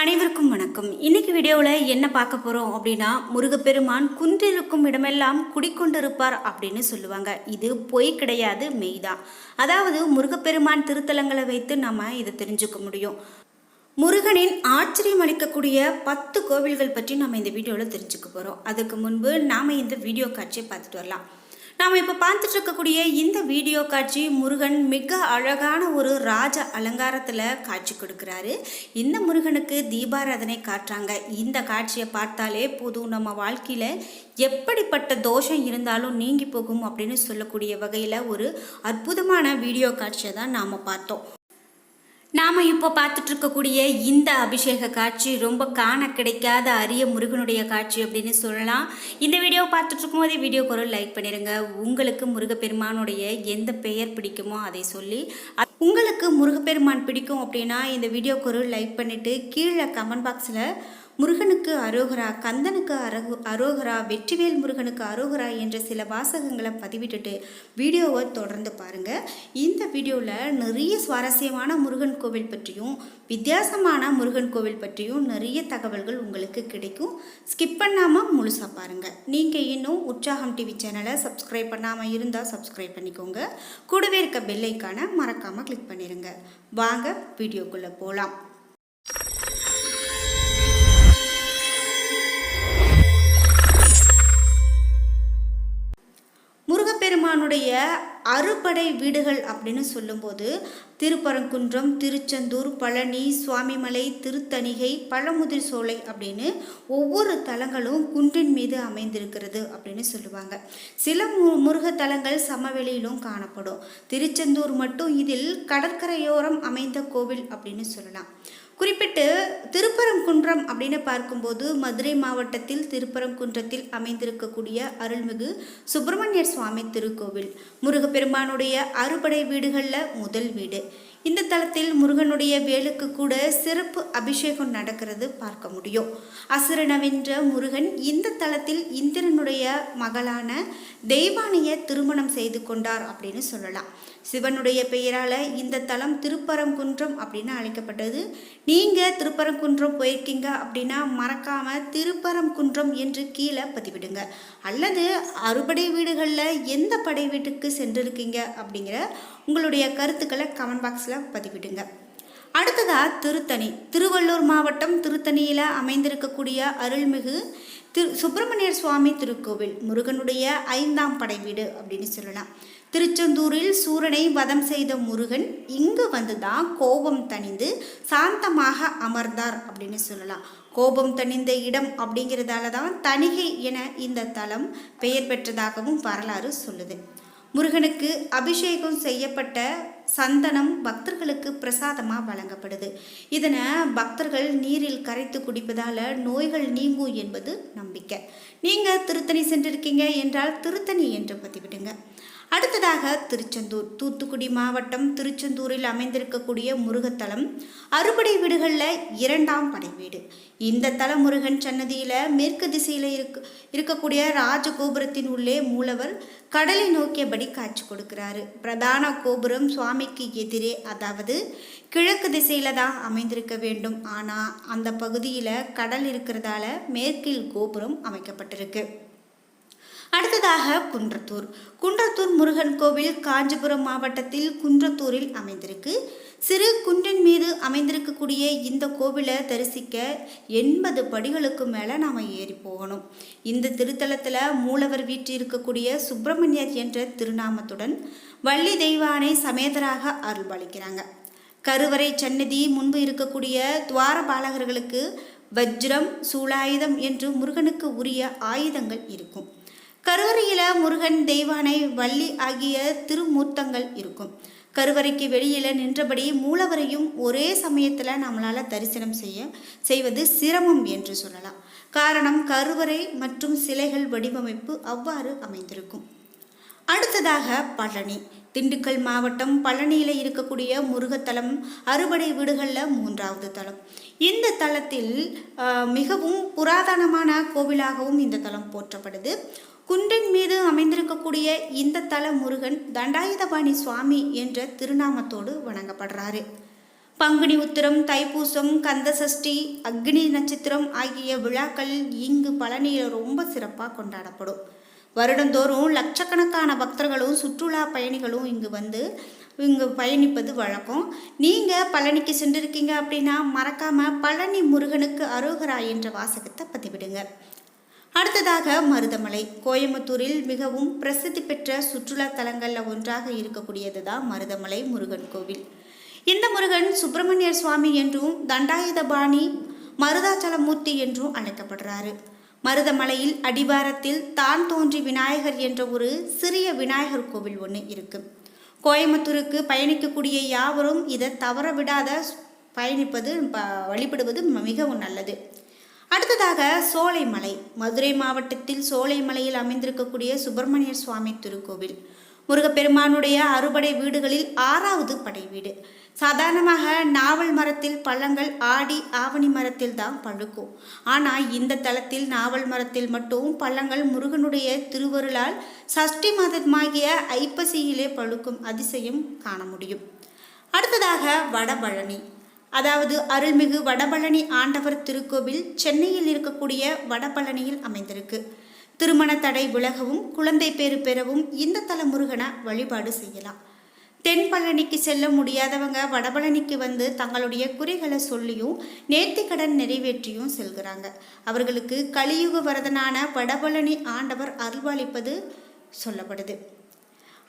அனைவருக்கும் வணக்கம். இன்னைக்கு வீடியோவில் என்ன பார்க்க போகிறோம் அப்படின்னா முருகப்பெருமான் குன்றிருக்கும் இடமெல்லாம் குடிக்கொண்டிருப்பார் அப்படின்னு சொல்லுவாங்க. இது பொய் கிடையாது மெய் தான் அதாவது முருகப்பெருமான் திருத்தலங்களை வைத்து நம்ம இதை தெரிஞ்சுக்க முடியும். முருகனின் ஆச்சரியம் அளிக்கக்கூடிய பத்து கோவில்கள் பற்றி நம்ம இந்த வீடியோவில் தெரிஞ்சுக்க போகிறோம் அதுக்கு முன்பு நாம் இந்த வீடியோ காட்சியை பார்த்துட்டு வரலாம். நாம் இப்போ பார்த்துட்டு இருக்கக்கூடிய இந்த வீடியோ காட்சி முருகன் மிக அழகான ஒரு ராஜ அலங்காரத்தில் காட்சி கொடுக்குறாரு. இந்த முருகனுக்கு தீபாராதனை காட்டுறாங்க. இந்த காட்சியை பார்த்தாலே போதும். நம்ம வாழ்க்கையில் எப்படிப்பட்ட தோஷம் இருந்தாலும் நீங்கி போகும் அப்படின்னு சொல்லக்கூடிய வகையில் ஒரு அற்புதமான வீடியோ காட்சியை தான் நாம் பார்த்தோம். நாம் இப்போ பார்த்துட்டு இருக்கக்கூடிய இந்த அபிஷேக காட்சி ரொம்ப காண கிடைக்காத அரிய முருகனுடைய காட்சி அப்படின்னு சொல்லலாம். இந்த வீடியோ பார்த்துட்டு இருக்கும்போதே வீடியோ குரல் லைக் பண்ணிடுங்க உங்களுக்கு முருகப்பெருமானுடைய எந்த பெயர் பிடிக்குமோ அதை சொல்லி உங்களுக்கு முருகப்பெருமான் பிடிக்கும் அப்படின்னா இந்த வீடியோ குரல் லைக் பண்ணிவிட்டு கீழே கமெண்ட் பாக்ஸில் முருகனுக்கு அரோகரா கந்தனுக்கு அரகு அரோகரா வெற்றிவேல் முருகனுக்கு அரோகரா என்ற சில வாசகங்களை பதிவிட்டுட்டு வீடியோவை தொடர்ந்து பாருங்கள் இந்த வீடியோவில் நிறைய சுவாரஸ்யமான முருகன் கோவில் பற்றியும் வித்தியாசமான முருகன் கோவில் பற்றியும் நிறைய தகவல்கள் உங்களுக்கு கிடைக்கும். ஸ்கிப் பண்ணாமல் முழுசாக பாருங்கள் நீங்கள் இன்னும் உற்சாகம் டிவி சேனலை சப்ஸ்கிரைப் பண்ணாமல் இருந்தால் சப்ஸ்கிரைப் பண்ணிக்கோங்க. கூடவே இருக்க பெல்லைக்கான மறக்காமல் கிளிக் பண்ணிடுங்க வாங்க வீடியோக்குள்ளே போகலாம் முருகப்பெருமானுடைய அறுபடை வீடுகள் அப்படின்னு சொல்லும்போது திருப்பரங்குன்றம் திருச்செந்தூர் பழனி சுவாமிமலை திருத்தணிகை பழமுதிர் சோலை அப்படின்னு ஒவ்வொரு தலங்களும் குன்றின் மீது அமைந்திருக்கிறது அப்படின்னு சொல்லுவாங்க. சில மு முருக தலங்கள் சமவெளியிலும் காணப்படும். திருச்செந்தூர் மட்டும் இதில் கடற்கரையோரம் அமைந்த கோவில் அப்படின்னு சொல்லலாம். குறிப்பிட்டு திருப்பரங்குன்றம் அப்படின்னு பார்க்கும்போது மதுரை மாவட்டத்தில் திருப்பரங்குன்றத்தில் அமைந்திருக்கக்கூடிய அருள்மிகு சுப்பிரமணியர் சுவாமி திருக்கோவில். முருகப்பெருமானுடைய அறுபடை வீடுகளில் முதல் வீடு. இந்த தளத்தில் முருகனுடைய வேலுக்கு கூட சிறப்பு அபிஷேகம் நடக்கிறது பார்க்க முடியும். அசுரனவென்ற முருகன் இந்த தலத்தில் இந்திரனுடைய மகளான தெய்வானைய திருமணம் செய்து கொண்டார் அப்படின்னு சொல்லலாம். சிவனுடைய பெயரால் இந்த தலம் திருப்பரங்குன்றம் அப்படின்னு அழைக்கப்பட்டது. நீங்கள் திருப்பரங்குன்றம் போயிருக்கீங்க அப்படின்னா மறக்காமல் திருப்பரங்குன்றம் என்று கீழே பதிவிடுங்க. அல்லது அறுபடை வீடுகளில் எந்த படை வீட்டுக்கு சென்றிருக்கீங்க அப்படிங்கிற உங்களுடைய கருத்துக்களை கமெண்ட் பாக்ஸில் பதிவிடுங்க. அடுத்ததாக திருத்தணி. திருவள்ளூர் மாவட்டம் திருத்தணியில் அமைந்திருக்கக்கூடிய அருள்மிகு திரு சுப்பிரமணியர் சுவாமி திருக்கோவில் முருகனுடைய ஐந்தாம் படை வீடு அப்படின்னு சொல்லலாம். திருச்செந்தூரில் சூரனை வதம் செய்த முருகன் இங்கு வந்து தான் கோபம் தணிந்து சாந்தமாக அமர்ந்தார் அப்படின்னு சொல்லலாம். கோபம் தணிந்த இடம் அப்படிங்கிறதால தான் தணிகை என இந்த தலம் பெயர் பெற்றதாகவும் வரலாறு சொல்லுது. முருகனுக்கு அபிஷேகம் செய்யப்பட்ட சந்தனம் பக்தர்களுக்கு பிரசாதமாக வழங்கப்படுது. இதனை பக்தர்கள் நீரில் கரைத்து குடிப்பதால் நோய்கள் நீங்கும் என்பது நம்பிக்கை. நீங்கள் திருத்தணி சென்றிருக்கீங்க என்றால் திருத்தணி என்று பதிவிடுங்க. அடுத்ததாக திருச்செந்தூர். தூத்துக்குடி மாவட்டம் திருச்செந்தூரில் அமைந்திருக்கக்கூடிய முருகத்தலம் அறுபடை வீடுகளில் இரண்டாம் படை வீடு. இந்த தல முருகன் சன்னதியில் மேற்கு திசையில் இருக்க இருக்கக்கூடிய ராஜகோபுரத்தின் உள்ளே மூலவர் கடலை நோக்கியபடி காட்சி கொடுக்கிறாரு. பிரதான கோபுரம் சுவாமிக்கு எதிரே அதாவது கிழக்கு திசையில் தான் அமைந்திருக்க வேண்டும். ஆனால் அந்த பகுதியில் கடல் இருக்கிறதால மேற்கில் கோபுரம் அமைக்கப்பட்டிருக்கு. அடுத்ததாக குன்றத்தூர். குன்றத்தூர் முருகன் கோவில் காஞ்சிபுரம் மாவட்டத்தில் குன்றத்தூரில் அமைந்திருக்கு. சிறு குன்றின் மீது அமைந்திருக்கக்கூடிய இந்த கோவிலை தரிசிக்க எண்பது படிகளுக்கு மேலே நாம் ஏறி போகணும். இந்த திருத்தலத்தில் மூலவர் வீட்டில் இருக்கக்கூடிய சுப்பிரமணியர் என்ற திருநாமத்துடன் வள்ளி தெய்வானை சமேதராக அருள்பாலிக்கிறாங்க. கருவறை சன்னதி முன்பு இருக்கக்கூடிய துவாரபாலகர்களுக்கு வஜ்ரம் சூலாயுதம் என்று முருகனுக்கு உரிய ஆயுதங்கள் இருக்கும். கருவறையில் முருகன் தெய்வானை வள்ளி ஆகிய திருமூர்த்தங்கள் இருக்கும். கருவறைக்கு வெளியில் நின்றபடி மூலவரையும் ஒரே சமயத்தில் நம்மளால் தரிசனம் செய்ய செய்வது சிரமம் என்று சொல்லலாம். காரணம் கருவறை மற்றும் சிலைகள் வடிவமைப்பு அவ்வாறு அமைந்திருக்கும். அடுத்ததாக பழனி. திண்டுக்கல் மாவட்டம் பழனியில் இருக்கக்கூடிய முருகத்தலம் அறுபடை வீடுகளில் மூன்றாவது தலம். இந்த தலத்தில் மிகவும் புராதனமான கோவிலாகவும் இந்த தலம் போற்றப்படுது. குன்றின் மீது அமைந்திருக்கக்கூடிய இந்த தல முருகன் தண்டாயுதபாணி சுவாமி என்ற திருநாமத்தோடு வணங்கப்படுறாரு. பங்குனி உத்திரம் தைப்பூசம் கந்தசஷ்டி அக்னி நட்சத்திரம் ஆகிய விழாக்கள் இங்கு பழனியில் ரொம்ப சிறப்பாக கொண்டாடப்படும். வருடந்தோறும் லட்சக்கணக்கான பக்தர்களும் சுற்றுலா பயணிகளும் இங்கு வந்து இங்கு பயணிப்பது வழக்கம். நீங்கள் பழனிக்கு சென்றிருக்கீங்க அப்படின்னா மறக்காமல் பழனி முருகனுக்கு அருகரா என்ற வாசகத்தை பதிவிடுங்க. அடுத்ததாக மருதமலை. கோயம்புத்தூரில் மிகவும் பிரசித்தி பெற்ற சுற்றுலா தலங்களில் ஒன்றாக இருக்கக்கூடியது தான் மருதமலை முருகன் கோவில். இந்த முருகன் சுப்பிரமணியர் சுவாமி என்றும் தண்டாயுதபாணி மருதாச்சலமூர்த்தி என்றும் அழைக்கப்படுறாரு. மருதமலையில் அடிவாரத்தில் தான் தோன்றி விநாயகர் என்ற ஒரு சிறிய விநாயகர் கோவில் ஒன்று இருக்கு. கோயம்புத்தூருக்கு பயணிக்கக்கூடிய யாவரும் இதை தவற விடாத பயணிப்பது வழிபடுவது மிகவும் நல்லது. அடுத்ததாக சோலைமலை. மதுரை மாவட்டத்தில் சோலைமலையில் அமைந்திருக்கக்கூடிய சுப்பிரமணியர் சுவாமி திருக்கோவில். முருகப்பெருமானுடைய அறுபடை வீடுகளில் ஆறாவது படை வீடு. சாதாரணமாக நாவல் மரத்தில் பழங்கள் ஆடி ஆவணி மரத்தில் தான் பழுக்கும். ஆனால் இந்த தளத்தில் நாவல் மரத்தில் மட்டும் பழங்கள் முருகனுடைய திருவருளால் சஷ்டி மாதமாகிய ஐப்பசியிலே பழுக்கும் அதிசயம் காண முடியும். அடுத்ததாக வடபழனி. அதாவது அருள்மிகு வடபழனி ஆண்டவர் திருக்கோவில் சென்னையில் இருக்கக்கூடிய வடபழனியில் அமைந்திருக்கு. திருமண தடை விலகவும் குழந்தை பேறு பெறவும் இந்த தல முருகனை வழிபாடு செய்யலாம். தென் பழனிக்கு செல்ல முடியாதவங்க வடபழனிக்கு வந்து தங்களுடைய குறைகளை சொல்லியும் நேர்த்திக்கடன் நிறைவேற்றியும் செல்கிறாங்க. அவர்களுக்கு கலியுக வரதனான வடபழனி ஆண்டவர் அருள்வாளிப்பது சொல்லப்படுது.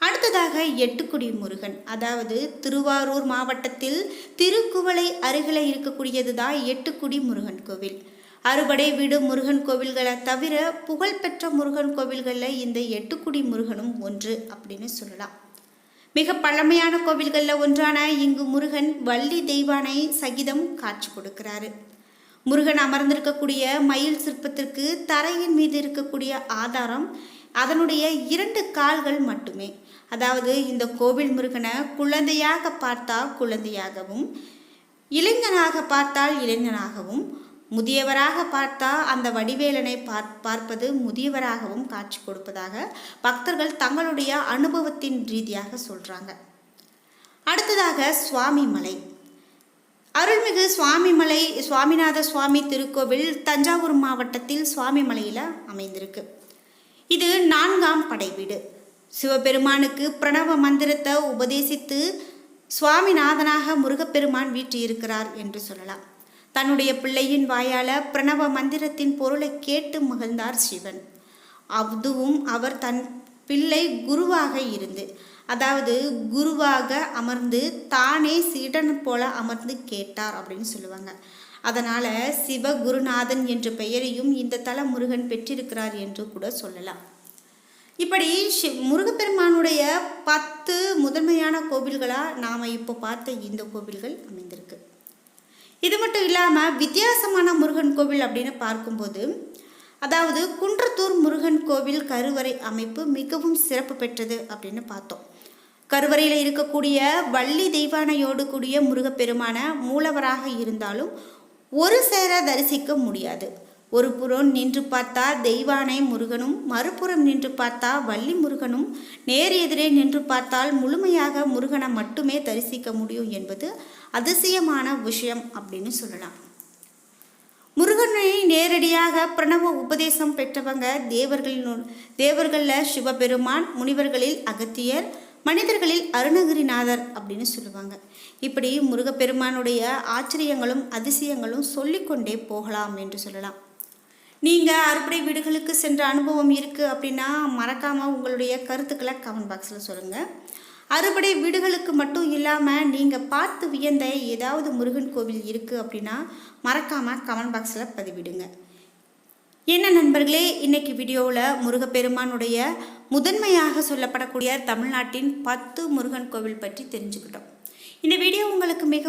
அடுத்ததாக எட்டுக்குடி முருகன். அதாவது திருவாரூர் மாவட்டத்தில் திருக்குவளை அருகில் இருக்கக்கூடியது தான் எட்டுக்குடி முருகன் கோவில். அறுபடை வீடு முருகன் கோவில்களை தவிர புகழ்பெற்ற முருகன் கோவில்களில் இந்த எட்டுக்குடி முருகனும் ஒன்று அப்படின்னு சொல்லலாம். மிக பழமையான கோவில்களில் ஒன்றான இங்கு முருகன் வள்ளி தெய்வானை சகிதம் காட்சி கொடுக்கிறாரு. முருகன் அமர்ந்திருக்கக்கூடிய மயில் சிற்பத்திற்கு தரையின் மீது இருக்கக்கூடிய ஆதாரம் அதனுடைய இரண்டு கால்கள் மட்டுமே. அதாவது இந்த கோவில் முருகனை குழந்தையாக பார்த்தால் குழந்தையாகவும் இளைஞனாக பார்த்தால் இளைஞனாகவும் முதியவராக பார்த்தா அந்த வடிவேலனை பார் பார்ப்பது முதியவராகவும் காட்சி கொடுப்பதாக பக்தர்கள் தங்களுடைய அனுபவத்தின் ரீதியாக சொல்கிறாங்க அடுத்ததாக சுவாமி மலை அருள்மிகு சுவாமிமலை சுவாமிநாத சுவாமி திருக்கோவில் தஞ்சாவூர் மாவட்டத்தில் சுவாமிமலையில் அமைந்திருக்கு. இது நான்காம் படைவீடு. சிவபெருமானுக்கு பிரணவ மந்திரத்தை உபதேசித்து சுவாமிநாதனாக முருகப்பெருமான் வீற்றிருக்கிறார் என்று சொல்லலாம். தன்னுடைய பிள்ளையின் வாயால பிரணவ மந்திரத்தின் பொருளை கேட்டு மகிழ்ந்தார் சிவன். அதுவும் அவர் தன் பிள்ளை குருவாக இருந்து அதாவது குருவாக அமர்ந்து தானே சீடன் போல அமர்ந்து கேட்டார் அப்படின்னு சொல்லுவாங்க. அதனால் சிவகுருநாதன் என்ற பெயரையும் இந்த தல முருகன் பெற்றிருக்கிறார் என்று கூட சொல்லலாம். இப்படி முருகப்பெருமானுடைய பத்து முதன்மையான கோவில்களாக நாம் இப்போ பார்த்த இந்த கோவில்கள் அமைந்திருக்கு. இது மட்டும் இல்லாமல் வித்தியாசமான முருகன் கோவில் அப்படின்னு பார்க்கும்போது அதாவது குன்றத்தூர் முருகன் கோவில் கருவறை அமைப்பு மிகவும் சிறப்பு பெற்றது அப்படின்னு பார்த்தோம். கருவறையில் இருக்கக்கூடிய வள்ளி தெய்வானையோடு கூடிய முருகப்பெருமான மூலவராக இருந்தாலும் ஒரு சேர தரிசிக்க முடியாது. ஒரு புறம் நின்று பார்த்தா தெய்வானை முருகனும் மறுபுறம் நின்று பார்த்தா வள்ளி முருகனும் நேர் எதிரே நின்று பார்த்தால் முழுமையாக முருகனை மட்டுமே தரிசிக்க முடியும் என்பது அதிசயமான விஷயம் அப்படின்னு சொல்லலாம். முருகனை நேரடியாக பிரணவ உபதேசம் பெற்றவங்க தேவர்களின் தேவர்களில் சிவபெருமான் முனிவர்களில் அகத்தியர் மனிதர்களில் அருணகிரிநாதர் அப்படின்னு சொல்லுவாங்க. இப்படி முருகப்பெருமானுடைய ஆச்சரியங்களும் அதிசயங்களும் சொல்லிக்கொண்டே போகலாம் என்று சொல்லலாம். நீங்கள் அறுபடை வீடுகளுக்கு சென்ற அனுபவம் இருக்குது அப்படின்னா மறக்காமல் உங்களுடைய கருத்துக்களை கமெண்ட் பாக்ஸில் சொல்லுங்கள் அறுபடை வீடுகளுக்கு மட்டும் இல்லாமல் நீங்கள் பார்த்து வியந்த ஏதாவது முருகன் கோவில் இருக்குது அப்படின்னா மறக்காமல் கமெண்ட் பாக்ஸில் பதிவிடுங்க. என்ன நண்பர்களே இன்னைக்கு வீடியோவில் முருகப்பெருமானுடைய முதன்மையாக சொல்லப்படக்கூடிய தமிழ்நாட்டின் பத்து முருகன் கோவில் பற்றி தெரிஞ்சுக்கிட்டோம். இந்த வீடியோ உங்களுக்கு மிக